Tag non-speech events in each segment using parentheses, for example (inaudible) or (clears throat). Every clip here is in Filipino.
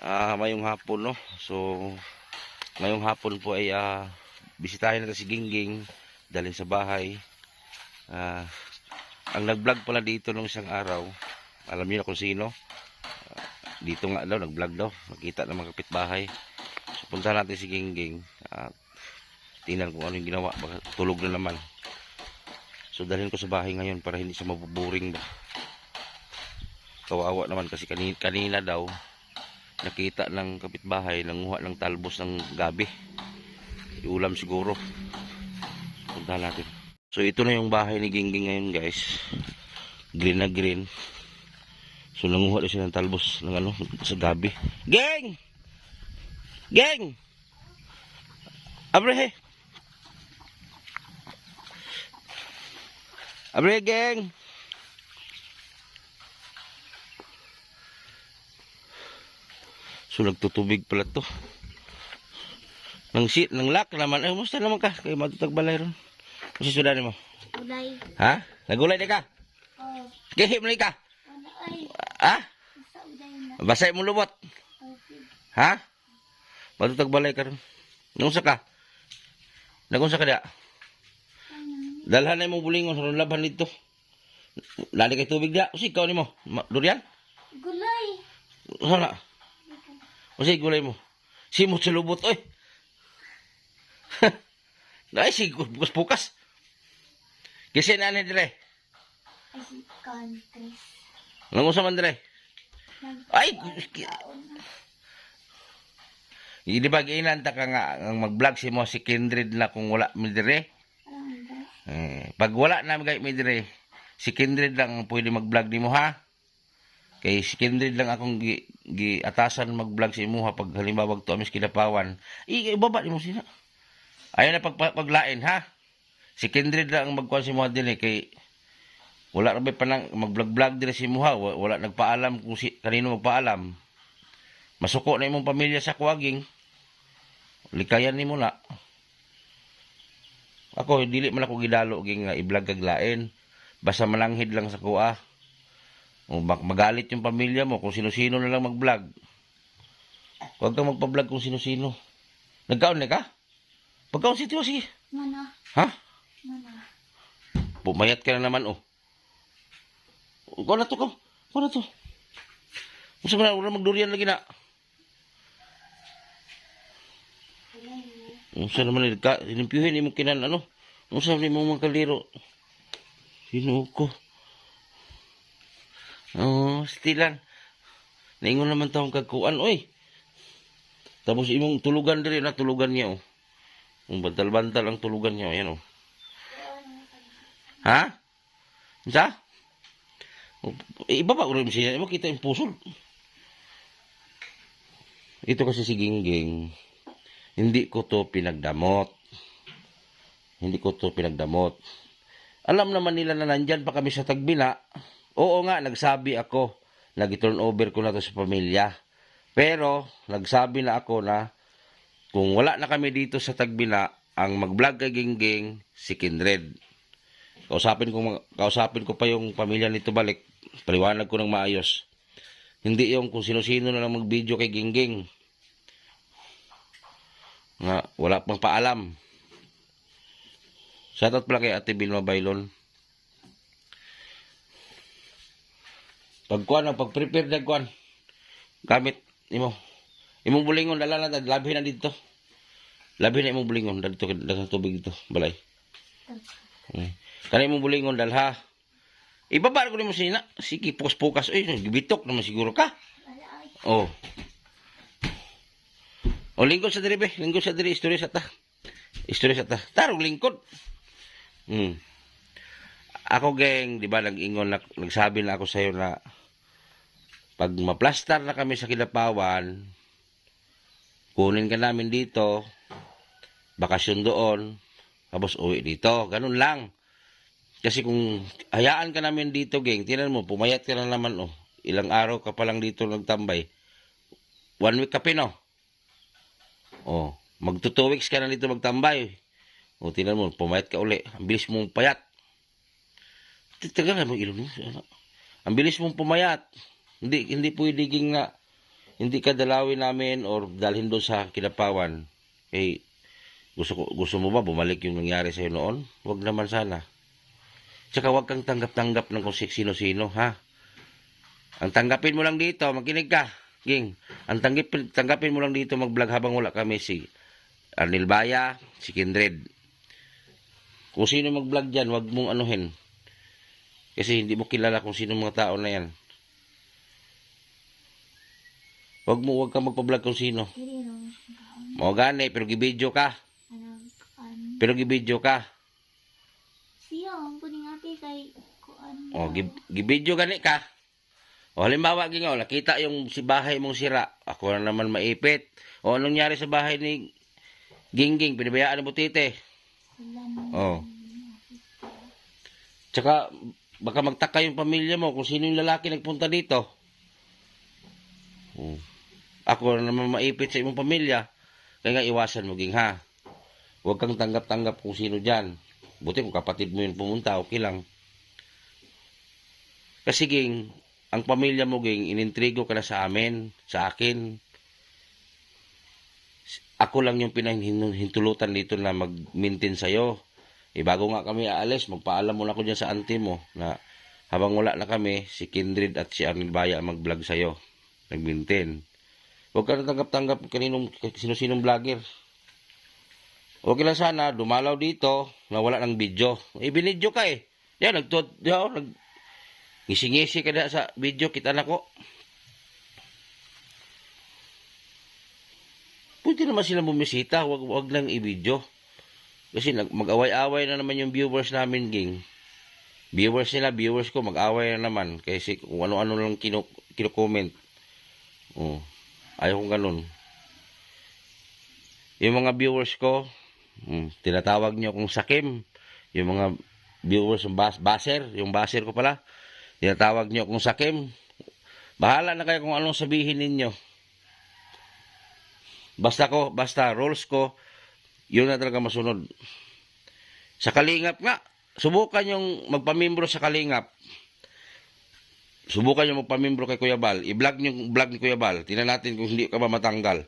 Ah, mayong hapon no. So ngayong hapon po ay ah, bisitahin natin si Gingging dalhin sa bahay. Ah, ang nag-vlog pala dito nung isang araw. Alam niyo na kung sino. Ah, dito nga daw nag-vlog daw. Nakita ng mga kapitbahay. So punta natin si Gingging at tingnan kung ano yung ginawa. Baka tulog na naman. So dalhin ko sa bahay ngayon para hindi siya mabuburing ba. Kawawa naman kasi kanina, kanina daw nakita ng kapitbahay nanguha ng talbos ng gabi. Ulam siguro. Punta natin. So ito na yung bahay ni Gingging ngayon guys. Green na green. So nanguha na siya ng talbos ng ano sa gabi. Geng! Geng! Abre Abre geng! So nagtutubig pala to. Nang sit, nang lock naman. Eh, musta naman ka? Kaya matutag balay ron. Kasi sudan mo. Ulay. Ha? Nagulay di ka? Oh, Kihip na ka? ay, Ha? Basay mo lubot. Okay. Ha? Matutag balay ka ron. Nunsa ka? Nagunsa ka dia? Dalhan na mo bulingon sa laban dito. Lali kay tubig dia. Usi, ikaw ni mo. Durian? Gulay. Sana. Usi, gulay mo. Si mo sa lubot, oy. (laughs) Dahil si bukas bukas. Kasi na ni dire. Countries. Nangusa man dire. Ay, Di ba ginanta ka nga ang mag-vlog si mo si Kindred na kung wala mi dire? Eh, pag wala na gay mi dire, si Kindred lang ang pwede mag-vlog di mo ha. Kay si Kindred lang akong gi, gi atasan mag-vlog sa imo ha pag halimbawa to amis kilapawan. I ibaba mo sina. Ayaw na pag, pag- paglain ha. Si Kindred lang ang magkuhan si mo din eh, kay wala ra ba panang mag-vlog-vlog dire si mo ha. Wa- Wala nagpaalam kung si kanino magpaalam. Masuko na imong pamilya sa kuwaging. Likayan ni mo na. Ako, dili man ako gidalo ging nga i-vlog kag lain. Basta malanghid lang sa kuha. O magalit yung pamilya mo kung sino-sino na lang mag-vlog. Huwag kang magpa-vlog kung sino-sino. Nagkaon na ka? Pagkaon si sige. Mana? Ha? Mana? Pumayat ka na naman, oh. Kuha na to, ko. Kuha na to. Gusto mo na, wala magdurian lagi na. Ang sa naman ka, inimpyuhin mo kinan ano? Ang sa mo mga kaliro. Sino ko? Oh, stilan. Naingon naman taong kagkuan, oy. Tapos imong tulugan diri na tulugan niya, oh. Ang bantal-bantal ang tulugan niya, ayan, oh. Ha? Sa? Iba pa ulit siya. Iba kita yung pusol. Ito kasi si Gingging. Hindi ko to pinagdamot. Hindi ko to pinagdamot. Alam naman nila na nandyan pa kami sa Tagbina. Oo nga, nagsabi ako. Nag-turn over ko na to sa pamilya. Pero, nagsabi na ako na kung wala na kami dito sa Tagbina, ang mag-vlog kay Gingging, si Kindred. Kausapin ko, kausapin ko pa yung pamilya nito balik. Paliwanag ko ng maayos. Hindi yung kung sino-sino na lang mag-video kay Gingging. Nga, wala pang paalam. Shoutout pala kay Ate Vilma Bailon. Pagkuhan na, pag-prepare na kuhan. Gamit, imo. Imong bulingon, dala na, labi na dito. Labi na imong bulingon, dito, dagang tubig dito, balay. Hmm. Kani imong bulingon, dalha. Ibaba ko ni mo sina. Sige, pukas-pukas. Uy, gibitok naman siguro ka. Oh. O lingkod sa diri be, lingkod sa diri istorya sa ta. Istorya sa ta. Tarong lingkod. Hmm. Ako geng, di ba nag-ingon na, nagsabi na ako sa iyo na pag maplastar na kami sa Kilapawan, kunin ka namin dito, bakasyon doon, tapos uwi dito. Ganun lang. Kasi kung hayaan ka namin dito, geng, tinan mo, pumayat ka na naman, oh. Ilang araw ka pa lang dito nagtambay. One week ka pino. Oh, magto two weeks ka na dito magtambay. O, tinan mo, pumayat ka uli. Ang bilis mong payat. Tagal mo ilong mo. Ang bilis mong pumayat. Hindi, hindi pwede ging nga hindi ka dalawin namin or dalhin doon sa kinapawan, eh, gusto, gusto mo ba bumalik yung nangyari sa'yo noon? Huwag naman sana. Tsaka huwag kang tanggap-tanggap ng kung si- sino-sino, ha? Ang tanggapin mo lang dito, makinig ka, Ging. Ang tanggapin, tanggapin mo lang dito mag-vlog habang wala kami si Arnil Baya, si Kindred. Kung sino mag-vlog dyan, huwag mong anuhin. Kasi hindi mo kilala kung sino mga tao na yan. Huwag mo, huwag kang magpa-vlog kung sino. Mo gani, pero gibidyo ka. Ano. Pero gibidyo ka. Siya ang puning ate kay kuan. O, gib, gibidyo gani ka. O, halimbawa, gingaw, nakita yung si bahay mong sira. Ako na naman maipit. O, anong nangyari sa bahay ni Gingging? Pinabayaan mo tite. Oo. Tsaka, baka magtaka yung pamilya mo kung sino yung lalaki nagpunta dito. Hmm. Ako na naman maipit sa imong pamilya. Kaya nga iwasan mo, ging ha. Huwag kang tanggap-tanggap kung sino dyan. Buti kung kapatid mo yun pumunta, okay lang. Kasi ging, ang pamilya mo ging, inintrigo ka na sa amin, sa akin. Ako lang yung pinahintulutan dito na mag-maintain sa'yo. Eh, bago nga kami aalis, magpaalam muna ako dyan sa auntie mo na habang wala na kami, si Kindred at si Arnel Baya mag-vlog sa'yo. Nag-maintain. Huwag ka tanggap-tanggap kaninong, sino-sinong vlogger. Okay lang sana, dumalaw dito, na wala ng video. Eh, binidyo ka eh. Yan, nagtuot, yan, nag, ngisi-ngisi ka na sa video, kita na ko. Pwede naman sila bumisita, wag, wag lang i-video. Kasi mag-away-away na naman yung viewers namin, ging. Viewers nila, viewers ko, mag-away na naman. Kasi kung ano-ano lang kinu, kinu-comment. Oh, ayaw kong ganun. Yung mga viewers ko, mm, tinatawag nyo kong sakim. Yung mga viewers, yung bas, baser, yung baser ko pala, tinatawag nyo kong sakim. Bahala na kayo kung anong sabihin ninyo. Basta ko, basta rules ko, yun na talaga masunod. Sa Kalingap nga, subukan yung magpamimbro sa Kalingap. Subukan yung magpamimbro kay Kuya Bal. I-vlog yung vlog ni Kuya Bal. Tingnan natin kung hindi ka ba matanggal.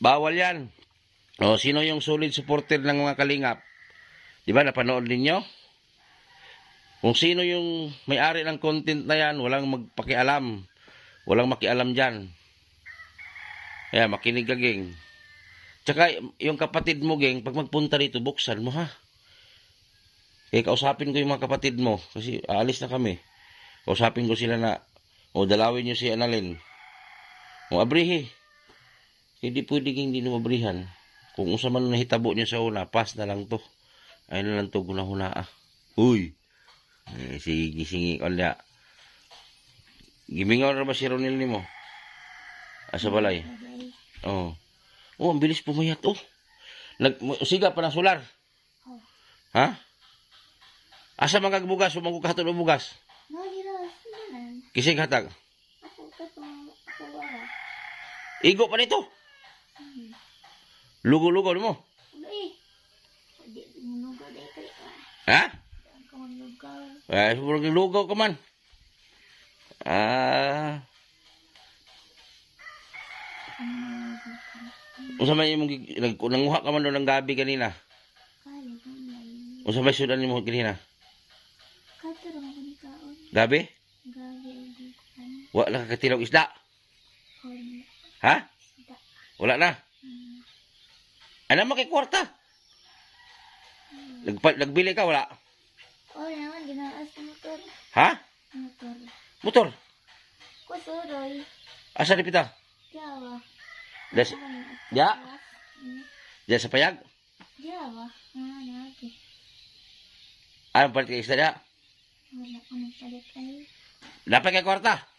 Bawal yan. O, sino yung solid supporter ng mga Kalingap? Di ba, napanood ninyo? Kung sino yung may-ari ng content na yan, walang magpakialam. Walang makialam dyan. Kaya makinig ka, geng. Tsaka yung kapatid mo, geng, pag magpunta dito, buksan mo ha. Eh, kausapin ko yung mga kapatid mo. Kasi aalis na kami. Kausapin ko sila na, o dalawin nyo si Annalyn. O abrihi. Hindi pwede hindi mabrihan. Kung usa man nahitabo niya sa una, pass na lang to. Ay na lang to gunahuna ah. Uy. Eh, sige, gisingi ko niya. Gimingaw na ba si Ronil ni mo? Asa balay? Bagay. Oh. Oh, ang bilis pumayat. Oh. Nag siga pa ng solar. Oh. Ha? Asa kag bugas, umang kahatod og bugas. Kisig hatag. Igo pa nito. Lugo-lugo mo. Ha? Ako lugaw. Lugaw ka man. Ah, unsa man imong nanguha ka man ng gabi kanina. May. Unsa may sudan nimo kanina? Gabi? Kuan. Wa na kakatilog isda. Ha? Sida. Wala na. Hmm. Ano mo kay kwarta? Nagpa, nagbili ka wala? Oh, naman ginaas sa motor. Ha? Motor. Motor. Kusuroy. Asa di pita? Jawa. Das Ya. Hmm. Diyan sa payag. Jawa. Ano palit kay isda diha? Wala ko nagpalit ay. Dapat kay kwarta.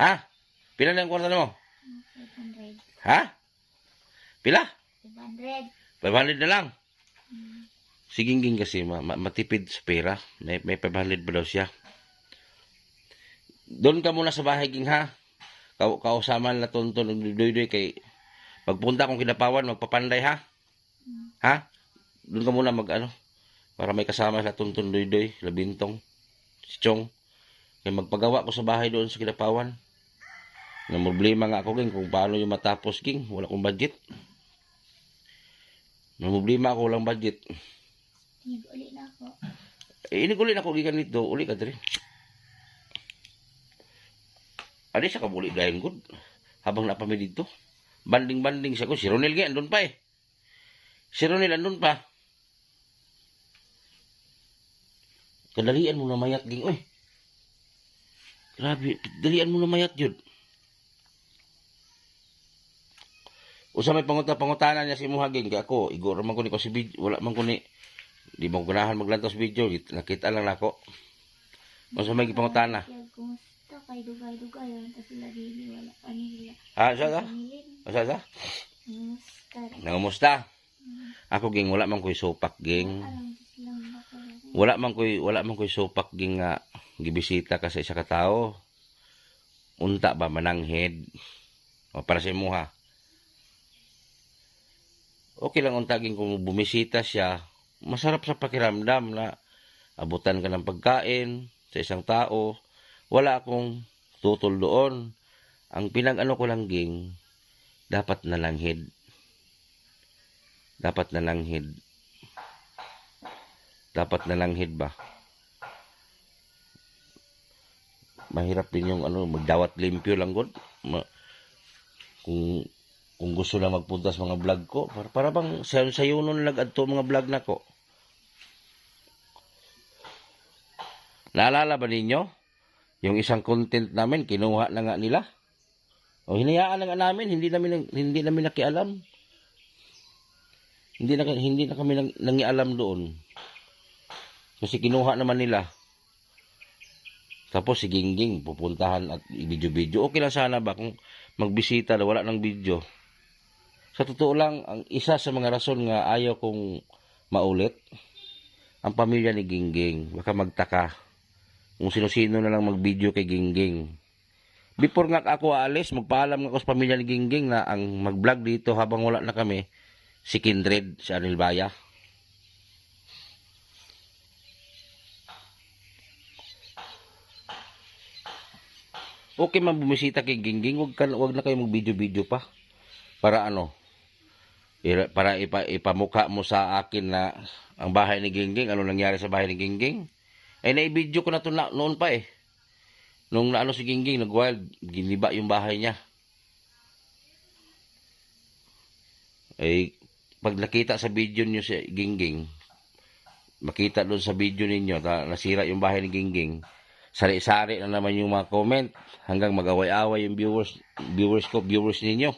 Ha? Pila na yung kwarta mo? 500. Ha? Pila? 500. 500 na lang. Hmm. Siging kasi ma- ma- matipid sa pera. May, may 500 pa daw siya. Doon ka muna sa bahay, Ging, ha? Ka kausaman na tonton ng dudoy kay pagpunta kong kinapawan, magpapanday, ha? Hmm. Ha? Doon ka muna mag, ano, para may kasama sa tonton dudoy, labintong, si Chong. Kaya magpagawa ko sa bahay doon sa kinapawan. Na problema nga ako ging kung paano yung matapos ging. Wala akong budget. Na problema ako walang budget. Hig ulit na ako. Eh, ini uli na ako gikan dito. Uli ka diri. Adi sa kabuli dayon gud. Habang napami dito. Banding-banding siya ko. Si Ronel nga, andun pa eh. Si Ronel andun pa. Kadalian mo na mayat ging. Uy. Grabe. Dalian mo na mayat yun. Usa may panguta-pangutanan niya si Muhaging. Kaya ako, igor man ko ni ko si video. Wala man ko ni. Di mo ganahan maglantos video. Nakita lang ako. Usa may pangutana. Kaya kumusta kay dugay-dugay. Ang tas sila dili. Wala pa nila. Ah, sa sa? Asa sa? Kumusta. Nangumusta? Ako ging wala man ko'y supak ging. Wala man ko'y wala man ko'y supak ging nga gibisita ka sa isa ka tao. Unta ba mananghid? O para sa imuha. Okay lang unta ging kung bumisita siya. Masarap sa pakiramdam na abutan ka ng pagkain sa isang tao. Wala akong tutol doon. Ang pinag-ano ko lang ging dapat nalanghid. Dapat nalanghid. Dapat nalanghid ba? Mahirap din yung ano, magdawat limpyo lang gud. Ma- kung kung gusto lang magpunta sa mga vlog ko, para, para bang sayon sayunon lang adto mga vlog nako. Naalala ba ninyo? Yung isang content namin, kinuha na nga nila. O hinayaan na nga namin, hindi namin hindi namin nakialam. Hindi na hindi na kami nang, nangialam doon. Kasi kinuha naman nila. Tapos si Gingging pupuntahan at video-video. Okay lang sana ba kung magbisita na wala ng video. Sa totoo lang, ang isa sa mga rason nga ayaw kong maulit, ang pamilya ni Gingging. Baka magtaka kung sino-sino na lang mag-video kay Gingging. Before nga ako aalis, magpaalam nga ako sa pamilya ni Gingging na ang mag-vlog dito habang wala na kami, si Kindred, si Anil Baya. Okay man bumisita kay Gingging, wag, ka, wag na kayo mag-video-video pa. Para ano, para ipa, ipamukha mo sa akin na ang bahay ni Gingging, ano nangyari sa bahay ni Gingging. Eh, na-video ko na to na, noon pa eh. Nung naano si Gingging, nag-wild, giniba yung bahay niya. Eh, pag nakita sa video niyo si Gingging, makita doon sa video ninyo na nasira yung bahay ni Gingging, sari-sari na naman yung mga comment hanggang mag-away-away yung viewers viewers ko, viewers ninyo.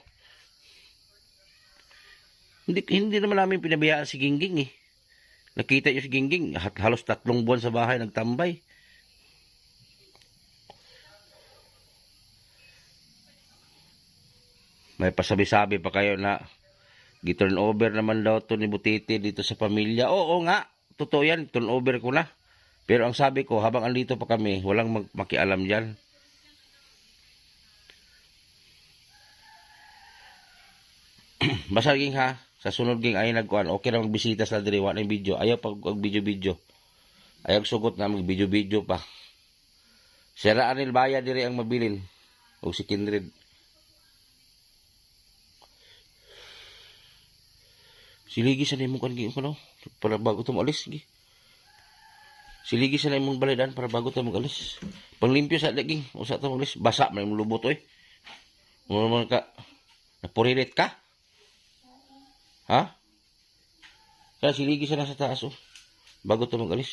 Hindi, hindi naman namin pinabayaan si Gingging eh. Nakita niyo si Gingging, ha- halos tatlong buwan sa bahay nagtambay. May pasabi-sabi pa kayo na giturn over naman daw to ni Butiti dito sa pamilya. Oo nga, totoo yan, turn over ko na. Pero ang sabi ko, habang andito pa kami, walang mag- makialam dyan. (clears throat) Basta ging ha, sa sunod ging ay nagkuhan, okay na magbisita sa diri, wala video. Ayaw pag video-video. Ayaw sugot na mag-video-video pa. Sira Anil Baya diri ang mabilin. O si Kindred. Siligi sa nimong kan giyon no? Para bago ta maalis gi. Siligi sa nimong balidan para bago ta magalis. Panglimpyo sa daging, usa ta magalis, basa man imong lubot oy. Mo ka napuririt ka? Ha? Kaya siligi sa nasa taas oh. Bago ta magalis.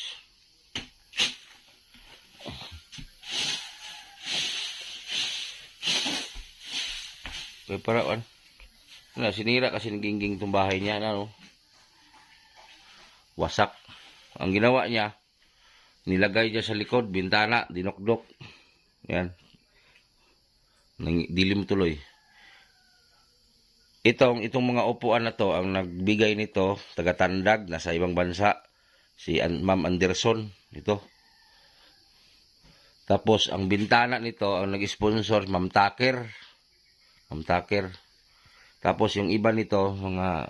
Kaya paraan. Na, sinira kasi ng gingging itong bahay niya. Ano? Wasak. Ang ginawa niya, nilagay niya sa likod, bintana, dinokdok. Yan. Nang, dilim tuloy. Itong, itong mga upuan na to, ang nagbigay nito, taga-tandag, nasa ibang bansa, si Ma'am Anderson. Ito. Tapos, ang bintana nito, ang nag-sponsor, Ma'am Taker. Ma'am Taker. Tapos yung iba nito, mga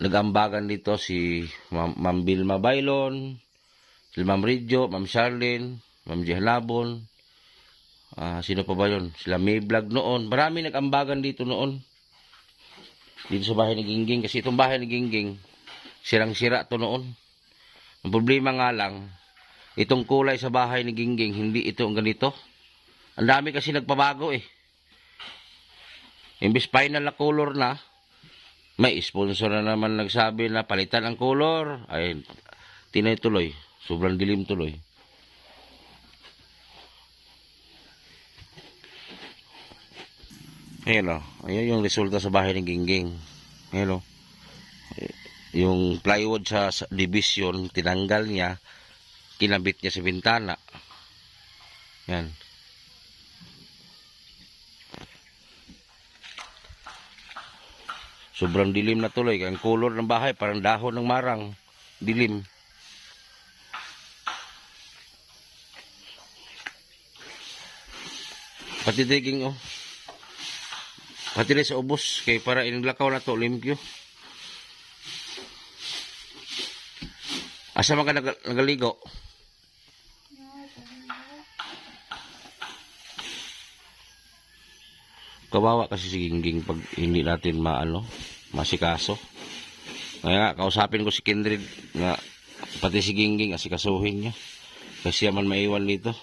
nagambagan dito si Ma'am Ma'am Vilma Bailon, si Ma'am Ridjo, Ma'am Charlene, Ma'am Jihalabon, Ah, sino pa ba yun? Sila may vlog noon. Marami nag-ambagan dito noon. Dito sa bahay ni Gingging. Kasi itong bahay ni Gingging, sirang-sira to noon. Ang problema nga lang, itong kulay sa bahay ni Gingging, hindi ito ang ganito. Ang dami kasi nagpabago eh. Imbis final na color na, may sponsor na naman nagsabi na palitan ang color. Ay, tinay tuloy. Sobrang dilim tuloy. Ayan o. Ayan yung resulta sa bahay ng Gingging. Ayan o. Yung plywood sa, division, tinanggal niya, kinabit niya sa bintana. Yan. Sobrang dilim na tuloy. Ang color ng bahay, parang dahon ng marang. Dilim. Pati diging oh. Pati sa ubos. Kay para inilakaw na to, limpyo. Asa man ka nag- nagaligo? Kawawa kasi si Gingging pag hindi natin maano, masikaso. Kaya nga, kausapin ko si Kindred nga pati si Gingging asikasuhin niya. Kasi man maiwan dito.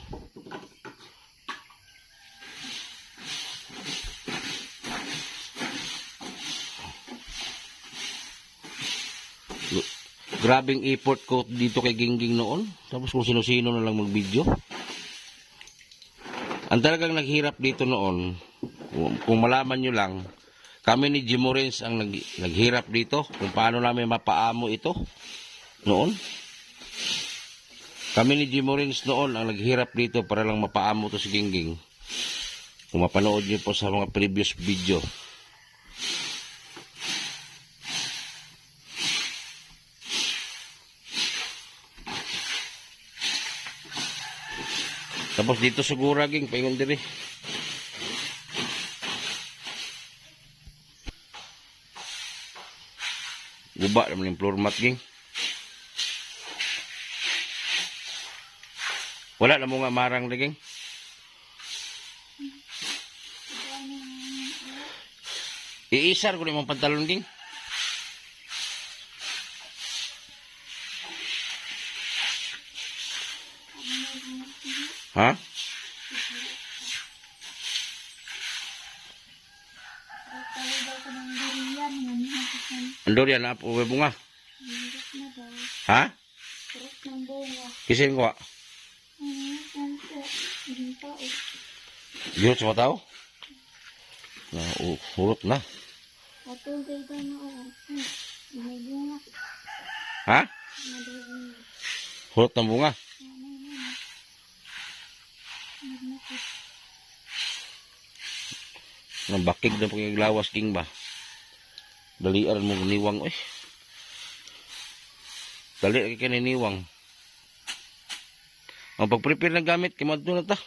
Grabing effort ko dito kay Gingging noon. Tapos kung sino-sino na lang mag-video. Ang talagang naghirap dito noon, kung, malaman nyo lang, kami ni Jim ang nag, naghirap dito kung paano namin mapaamo ito noon. Kami ni Jim noon ang naghirap dito para lang mapaamo to si Gingging. Kung mapanood nyo po sa mga previous video. Tapos dito siguro ging paingon diri. Guba naman yung floor mat ging. Wala na mo nga marang diging. Iisar ko na yung pantalon ging. Ha? Tawag daw ko ng durian. Na po bunga. Ha? Hirap ng bunga. Kisin ko. sa mga tao? Na, hulot na. Ha? Hulot ng bunga. Ano yan? Nagmapit. Nang bakig na pagkaglawas king ba? Dalian mo niwang eh. Dali lagi ka niniwang. Ang pag-prepare ng gamit, kimadto na ta.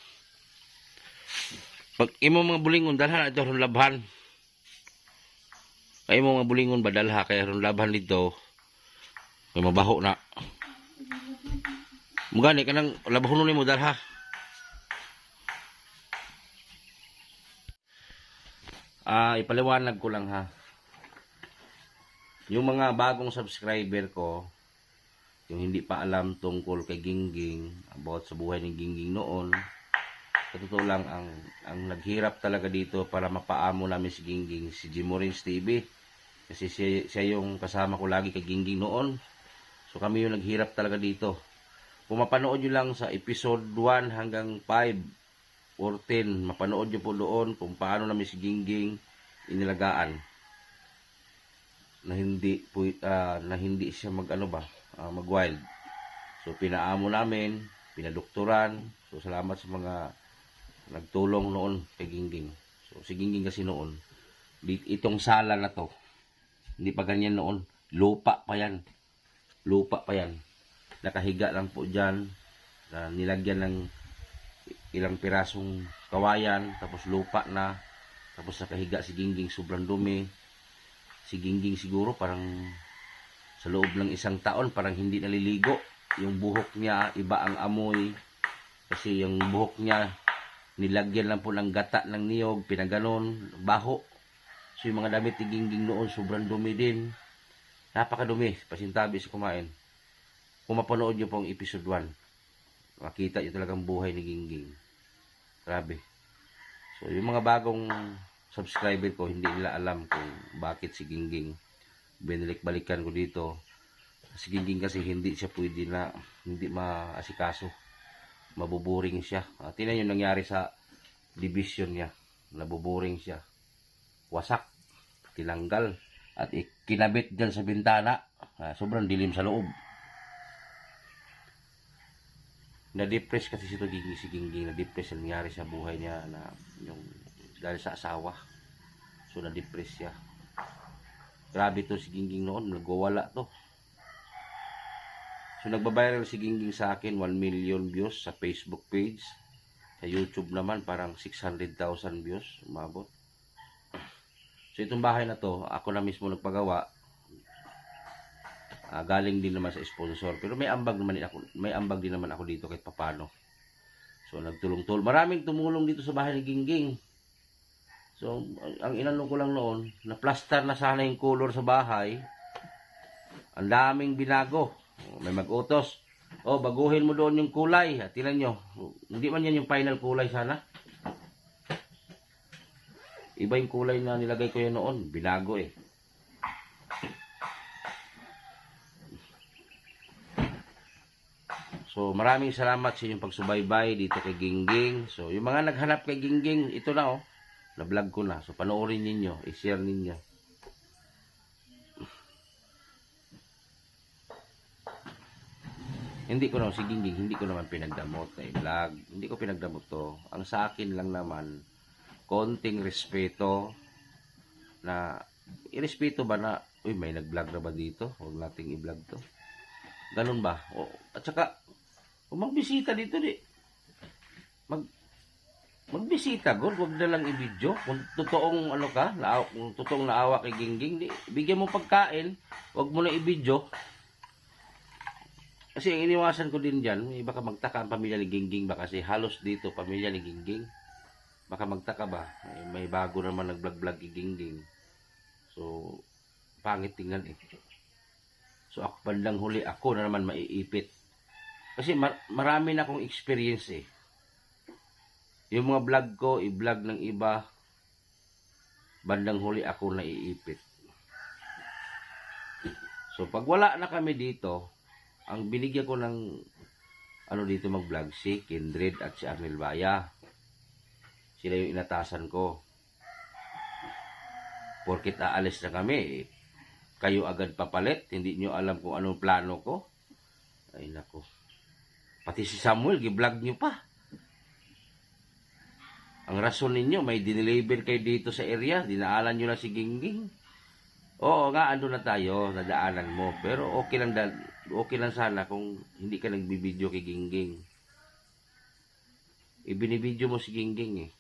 Pag imo mga bulingon, dalhan na ito ron labhan. Kaya imo mga bulingon ba dalha, kaya ron labhan dito. Kaya mabaho na. Mugani ka nang labahon ni mo dalha. Ah, ipaliwanag ko lang ha. Yung mga bagong subscriber ko, yung hindi pa alam tungkol kay Gingging, about sa buhay ni Gingging noon, sa totoo lang, ang, ang naghirap talaga dito para mapaamo namin si Gingging, si Jim Morins TV. Kasi siya, siya yung kasama ko lagi kay Gingging noon. So kami yung naghirap talaga dito. Kung mapanood nyo lang sa episode 1 hanggang 5 or 10, mapanood nyo po doon kung paano namin si Gingging inilagaan na hindi po ah, na hindi siya mag ano ba ah, mag wild so pinaamo namin pinadoktoran. So salamat sa mga nagtulong noon kay Gingging. So si Gingging kasi noon itong sala na to hindi pa ganyan noon. Lupa pa yan. Lupa pa yan. Nakahiga lang po dyan na nilagyan ng ilang pirasong kawayan tapos lupa na tapos nakahiga si Gingging sobrang dumi si Gingging siguro parang sa loob ng isang taon parang hindi naliligo yung buhok niya iba ang amoy kasi yung buhok niya nilagyan lang po ng gata ng niyog, pinaganon, baho. So yung mga damit ni Gingging noon, sobrang dumi din. Napakadumi, pasintabi sa kumain. Kung mapanood nyo po ang episode 1, makita nyo talagang buhay ni Gingging. Grabe. So yung mga bagong subscriber ko, hindi nila alam kung bakit si Gingging binalik-balikan ko dito. Si Gingging kasi hindi siya pwede na, hindi maasikaso mabuburing siya. Uh, tingnan yung nangyari sa division niya. Nabuburing siya. Wasak. Tinanggal. At kinabit dyan sa bintana. Ah, sobrang dilim sa loob. Na-depress kasi si Gingging, si Gingging. Na-depress ang nangyari sa buhay niya na yung dahil sa asawa. So na-depress siya. Grabe to si Gingging noon. Nagwawala to. So nagbabiral si Gingging sa akin 1 million views sa Facebook page. Sa YouTube naman parang 600,000 views umabot. So itong bahay na to, ako na mismo nagpagawa. Ah, galing din naman sa sponsor. Pero may ambag naman din ako, may ambag din naman ako dito kahit papano. So nagtulong-tulong. Maraming tumulong dito sa bahay ni Gingging. So ang, ang inano ko lang noon, na plaster na sana yung color sa bahay. Ang daming binago. Oh, May mag-utos. Oh, baguhin mo doon yung kulay. At tingnan nyo. Hindi man yan yung final kulay sana. Iba yung kulay na nilagay ko yun noon. Binago eh. So, maraming salamat sa inyong pagsubaybay dito kay Gingging. So, yung mga naghanap kay Gingging, ito na oh. Na-vlog ko na. So, panoorin ninyo. I-share ninyo. Hindi ko naman, si Gingging, hindi ko naman pinagdamot na i-vlog. Hindi ko pinagdamot to. Ang sa akin lang naman, konting respeto na, irespeto ba na, uy, may nag-vlog na ba dito? Huwag nating i-vlog to. Ganun ba? O, at saka, kung magbisita dito, di, mag, magbisita, God, huwag na lang i-video. Kung totoong, ano ka, na, kung totoong naawa kay Gingging, di, bigyan mo pagkain, huwag mo na i-video. Kasi ang iniwasan ko din dyan, may baka magtaka ang pamilya ni Gingging ba kasi halos dito pamilya ni Gingging. Baka magtaka ba, may, may bago naman nag-vlog-vlog kay Gingging. So, pangit tingnan eh. So, ako bandang huli, ako na naman maiipit. Kasi mar- marami na akong experience eh. Yung mga vlog ko, i-vlog ng iba, bandang huli ako naiipit. So, pag wala na kami dito, ang binigyan ko ng ano dito mag-vlog si Kindred at si Arnel Baya. Sila yung inatasan ko. Porkit aalis na kami, eh, kayo agad papalit, hindi nyo alam kung anong plano ko. Ay nako. Pati si Samuel, gi-vlog nyo pa. Ang rason ninyo, may dineliver kayo dito sa area, dinaalan nyo na si Gingging. Oo nga, ando na tayo, nadaanan mo. Pero okay lang, da- okay lang sana kung hindi ka nagbibideo kay Gingging. Ibinibideo mo si Gingging eh.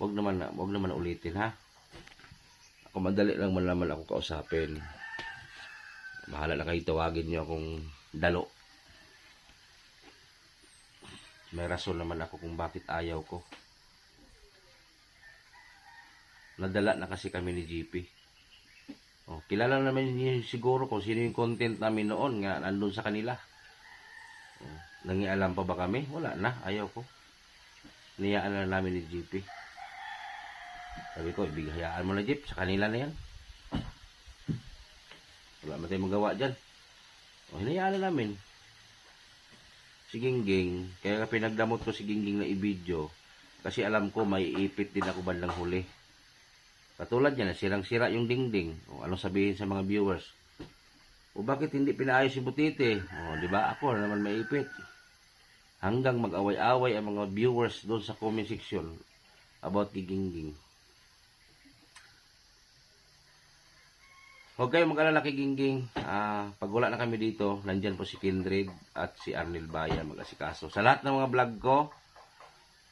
Wag naman na, wag naman na ulitin ha. Ako madali lang man ako kausapin. Bahala na kayo tawagin niyo akong dalo. May rason naman ako kung bakit ayaw ko. Nadala na kasi kami ni GP. Oh, kilala naman niyo siguro kung sino yung content namin noon nga nandun sa kanila. Oh, nangialam pa ba kami? Wala na, ayaw ko. Niyaan na namin ni GP. Sabi ko, ibigayaan mo na Jeep, sa kanila na yan. Wala man tayong magawa dyan. O, hinayaan na namin si Gingging, kaya pinagdamot ko si Gingging na i-video kasi alam ko may ipit din ako bandang huli. Katulad yan, sirang-sira yung dingding. O anong sabihin sa mga viewers? O bakit hindi pinaayos si Butite? O di ba ako na naman may ipit. Hanggang mag-away-away ang mga viewers doon sa comment section about kay Gingging. Huwag kayong mag-alala kay Gingging. Ah, pag wala na kami dito, nandyan po si Kindred at si Arnel Baya mag-asikaso. Sa lahat ng mga vlog ko,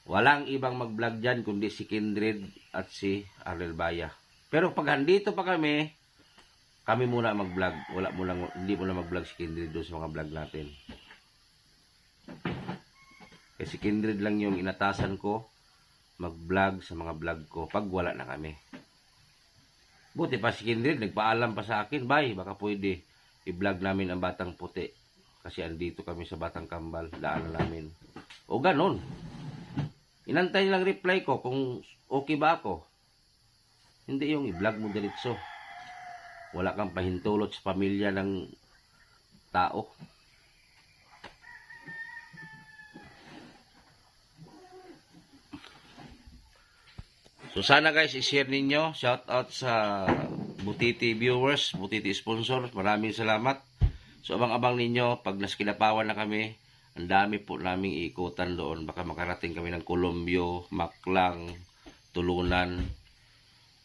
walang ibang mag-vlog dyan kundi si Kindred at si Arnel Baya. Pero pag andito pa kami, kami muna mag-vlog. Wala muna, hindi muna mag-vlog si Kindred doon sa mga vlog natin. Kasi Kindred lang yung inatasan ko mag-vlog sa mga vlog ko pag wala na kami. Buti pa si Kindred, nagpaalam pa sa akin, bay, baka pwede i-vlog namin ang Batang Puti. Kasi andito kami sa Batang Kambal, daanan namin. O ganon. Inantay nilang reply ko kung okay ba ako. Hindi yung i-vlog mo diretso. Wala kang pahintulot sa pamilya ng tao. So sana guys, i-share ninyo. Shout out sa Butiti viewers, Butiti sponsor. Maraming salamat. So abang-abang ninyo, pag naskilapawan na kami, ang dami po naming iikutan doon. Baka makarating kami ng Colombio, Maklang, Tulunan.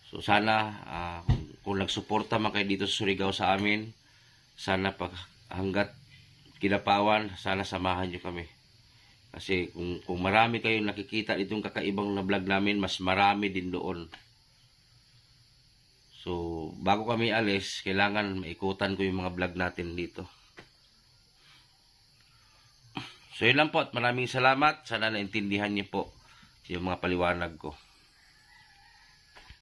So sana, kung, kung nagsuporta man kayo dito sa Surigao sa amin, sana pag hanggat kilapawan, sana samahan nyo kami. Kasi kung, kung marami kayong nakikita itong kakaibang na vlog namin, mas marami din doon. So, bago kami alis, kailangan maikutan ko yung mga vlog natin dito. So, yun lang po at maraming salamat. Sana naintindihan niyo po yung mga paliwanag ko.